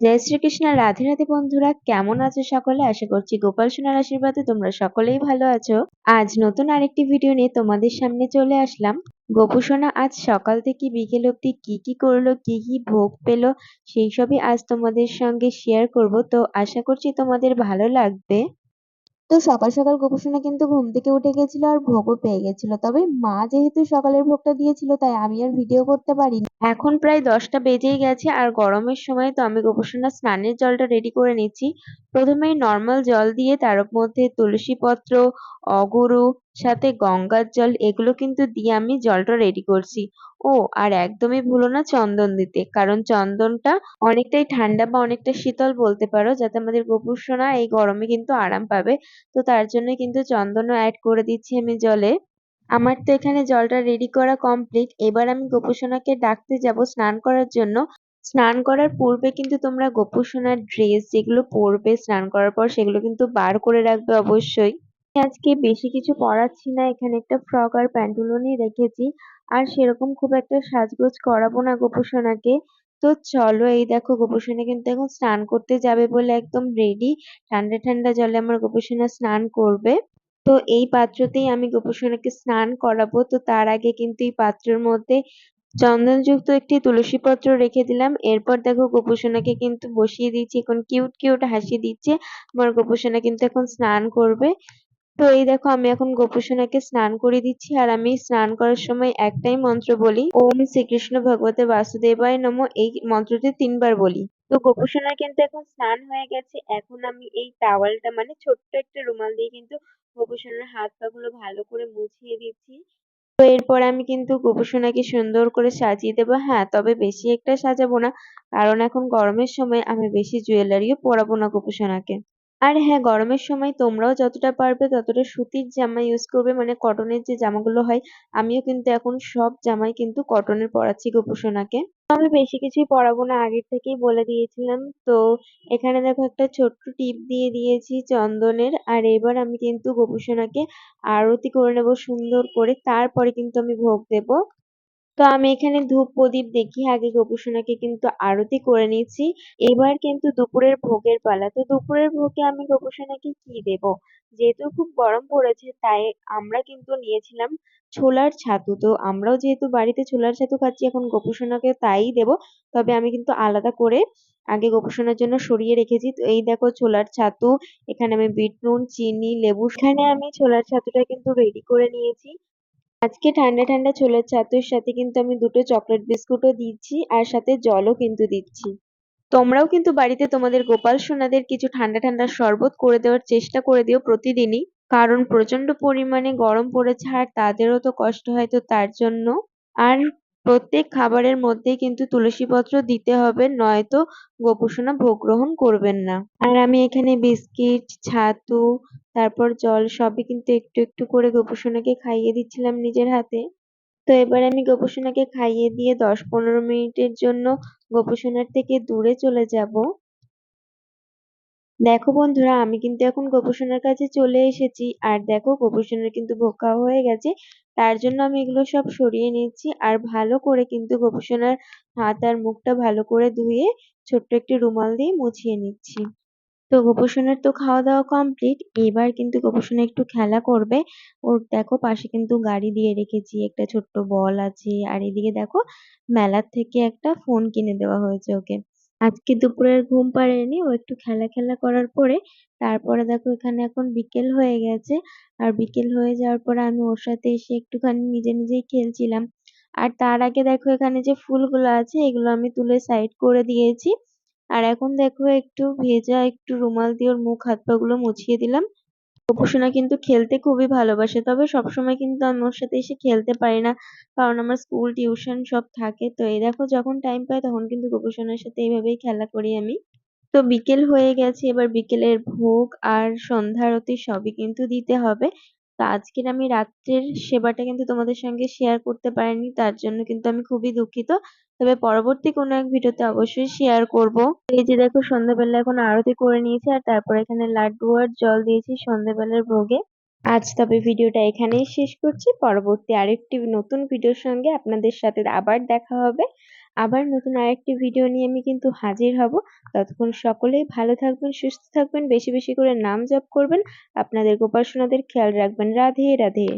জয় শ্রীকৃষ্ণ, রাধে রাধে বন্ধুরা, কেমন আছো সকলে? আশা করছি গোপাল সোনার আশীর্বাদে তোমরা সকলেই ভালো আছো। আজ নতুন আরেকটি ভিডিও নিয়ে তোমাদের সামনে চলে আসলাম। গোপুসোনা আজ সকাল থেকে বিকেল অব্দি কি কি করল, কি কি ভোগ পেল, সেই সবই আজ তোমাদের সঙ্গে শেয়ার করব। তো আশা করছি তোমাদের ভালো লাগবে। তো সকাল সকাল গোপুসোনা কিন্তু ঘুম থেকে উঠে গেছিল আর ভোগও পেয়ে গেছিল। তবে মা যেহেতু সকালের ভোগটা দিয়েছিল, তাই আমি আর ভিডিও করতে পারিনি। এখন প্রায় দশটা বেজেই গেছে আর গরমের সময় তো আমি গোপুসোনা স্নানের জলটা রেডি করে নিচ্ছি। প্রথমেই নর্মাল জল দিয়ে তার মধ্যে তুলসী পত্র, অগুরু, সাথে গঙ্গার জল, এগুলো কিন্তু দিয়ে আমি জলটা রেডি করছি। ও, আর একদমই ভুলো না চন্দন দিতে, কারণ চন্দনটা অনেকটাই ঠান্ডা বা অনেকটা শীতল বলতে পারো, যাতে আমাদের গোপুর সোনা এই গরমে কিন্তু আরাম পাবে। তো তার জন্য কিন্তু চন্দনও অ্যাড করে দিচ্ছি আমি জলে। আমার তো এখানে জলটা রেডি করা কমপ্লিট এবার আমি গোপুসোনাকে ডাকতে যাব স্নান করার জন্য। স্নান করার পূর্বে কিন্তু তোমরা গোপুসোনার ড্রেস যেগুলো পরবে স্নান করার পর সেগুলো কিন্তু বার করে রাখবে অবশ্যই। আজকে বেশি কিছু পরাচ্ছি না, এখানে একটা ফ্রক আর প্যান্টুলনই রেখেছি। আর সেরকম খুব একটা সাজগোজ করাবো না গোপুসোনাকে। তো চলো এই দেখো, গোপুসোনা কিন্তু এখন স্নান করতে যাবে বলে একদম রেডি ঠান্ডা ঠান্ডা জলে আমার গোপুসোনা স্নান করবে। তো এই পাত্রতেই আমি গোপুসোনাকে স্নান করাবো। তো তার আগে কিন্তু এই পাত্রের মধ্যে চন্দনযুক্ত একটি তুলসী পত্র রেখে দিলাম। এরপর দেখো গোপুসোনাকে কিন্তু বসিয়ে দিচ্ছি এখন কিউট কিউট হাসি দিচ্ছে। আমার গোপুসোনা কিন্তু এখন স্নান করবে। তো এই দেখো, আমি এখন গোপুসোনাকে স্নান করে দিচ্ছি। আর আমি স্নান করার সময় একটাই মন্ত্র বলি, ওম শ্রীকৃষ্ণ ভগবতে বাসুদেবায় নম। এই মন্ত্রটি তিনবার বলি। তো গোপুসোনার কিন্তু এখন স্নান হয়ে গেছে। এখন আমি এই টাওয়ালটা মানে ছোট্ট একটা রুমাল দিয়ে কিন্তু গোপুসোনার হাত পা গুলো ভালো করে মুছিয়ে দিচ্ছি। তো এরপর আমি কিন্তু গোপুসোনাকে সুন্দর করে সাজিয়ে দেবো। হ্যাঁ তবে বেশি একটা সাজাবো না। কারণ এখন গরমের সময় আমি বেশি জুয়েলারিও পরাবো না গোপুসোনাকে। আর হ্যাঁ গরমের সময় তোমরাও যতটা পারবে ততটা সুতির জামা ইউজ করবে। মানে কটনের যে জামাগুলো হয়, আমিও কিন্তু এখন সব জামাই কিন্তু কটনের পরাচ্ছি গোপুসোনাকে। আমি বেশি কিছুই পড়াবো না, আগের থেকেই বলে দিয়েছিলাম। তো এখানে দেখো একটা ছোট্ট টিপ দিয়ে দিয়েছি চন্দনের। আর এবার আমি কিন্তু গোপুসোনাকে আরতি করে নেব সুন্দর করে। তারপরে কিন্তু আমি ভোগ দেবো। তো আমি এখানে ধূপ প্রদীপ দেখিয়ে আগে গোপুসোনাকে কিন্তু আরতি করে নিয়েছি। এবার কিন্তু দুপুরের ভোগের পালা। তো দুপুরের ভোগে আমি গোপুসোনাকে কি দেব? যেহেতু খুব গরম পড়েছে, তাই আমরা কিন্তু নিয়েছিলাম ছোলার ছাতু। তো আমরাও যেহেতু বাড়িতে ছোলার ছাতু খাচ্ছি, এখন গোপুসোনাকে তাই দেব। তবে আমি কিন্তু আলাদা করে আগে গোপুসোনার জন্য সরিয়ে রেখেছি। তো এই দেখো ছোলার ছাতু, এখানে আমি বিট নুন চিনি, লেবু, এখানে আমি ছোলার ছাতুটা কিন্তু রেডি করে নিয়েছি। আজকে ঠান্ডা ঠান্ডা ছোলার ছাতুর সাথে কিন্তু আমি দুটো চকলেট বিস্কুটও দিচ্ছি আর সাথে জলও কিন্তু দিচ্ছি। তোমরাও কিন্তু বাড়িতে তোমাদের গোপাল সোনাদের কিছু ঠান্ডা ঠান্ডা শরবত করে দেওয়ার চেষ্টা করে দিও প্রতিদিনই। কারণ প্রচণ্ড পরিমাণে গরম পড়েছে আর তাদেরও তো কষ্ট হয় তো তার জন্য। আর প্রত্যেক খাবারের মধ্যেই কিন্তু তুলসী পত্র দিতে হবে, নয়তো গোপুসোনা ভোগ গ্রহণ করবেন না। আর আমি এখানে বিস্কিট, ছাতু, তারপর জল সবই কিন্তু একটু একটু করে গোপুসোনাকে খাইয়ে দিচ্ছিলাম নিজের হাতে। তো এবার আমি গোপুসোনাকে খাইয়ে দিয়ে দশ পনেরো মিনিটের জন্য গোপুসোনার থেকে দূরে চলে যাব। দেখো বন্ধুরা, আমি কিন্তু এখন গোপুসোনার কাছে চলে এসেছি। আর দেখো, গোপুসোনার কিন্তু খাওয়া হয়ে গেছে। তার জন্য আমি এগুলো সব সরিয়ে নিচ্ছি। আর ভালো করে কিন্তু গোপুসোনার হাত আর মুখটা ভালো করে ধুয়ে ছোট্ট একটি রুমাল দিয়ে মুছিয়ে নিচ্ছি। তো গোপুসোনার তো খাওয়া দাওয়া কমপ্লিট এবার কিন্তু গোপুসোনা একটু খেলা করবে। ওর দেখো, পাশে কিন্তু গাড়ি দিয়ে রেখেছি। একটা ছোট্ট বল আছে। আর এদিকে দেখো, মেলার থেকে একটা ফোন কিনে দেওয়া হয়েছে ওকে। আজকে দুপুরের ঘুম পাড়েনি, ও একটু খেলা খেলা করার পরে তারপরে দেখো এখানে এখন বিকেল হয়ে গেছে। আর বিকেল হয়ে যাওয়ার পরে আমি ওর সাথে এসে একটুখানি নিজে নিজেই খেলছিলাম। আর তার আগে দেখো এখানে যে ফুলগুলো আছে, এগুলো আমি তুলে সাইড করে দিয়েছি। আর এখন দেখো একটু ভেজা একটু রুমাল দিয়ে ওর মুখ হাত পা গুলো মুছিয়ে দিলাম। গোপুসোনা কিন্তু খেলতে খুবই ভালোবাসে। তবে সবসময় কিন্তু আমি ওর সাথে এসে খেলতে পারি না, কারণ আমার স্কুল, টিউশন সব থাকে। তো এই দেখো যখন টাইম পাই তখন কিন্তু গোপুসোনার সাথে এইভাবেই খেলা করি আমি। তো বিকেল হয়ে গেছে, এবার বিকেলের ভোগ আর সন্ধ্যা আরতি সবই কিন্তু দিতে হবে। তো আজকের আমি রাত্রের সেবাটা কিন্তু তোমাদের সঙ্গে শেয়ার করতে পারিনি, তার জন্য কিন্তু আমি খুবই দুঃখিত। তবে পরবর্তী কোনো এক ভিডিওতে অবশ্যই শেয়ার করব। এই যে দেখো, সন্ধ্যাবেলা এখন আরতি করে নিয়েছি আর তারপর এখানে লাড্ডু আর জল দিয়েছি সন্ধ্যাবেলার ভোগে। আজ তবে ভিডিওটা এখানেই শেষ করছি। পরবর্তী আরেকটি নতুন ভিডিওর সঙ্গে আপনাদের সাথে আবার দেখা হবে। আবার নতুন আরেকটি ভিডিও নিয়ে আমি কিন্তু হাজির হব। ততক্ষণ সকলেই ভালো থাকবেন, সুস্থ থাকবেন, বেশি বেশি করে নাম জপ করবেন। আপনাদের গোপাল সোনাদের খেয়াল রাখবেন। রাধে রাধে।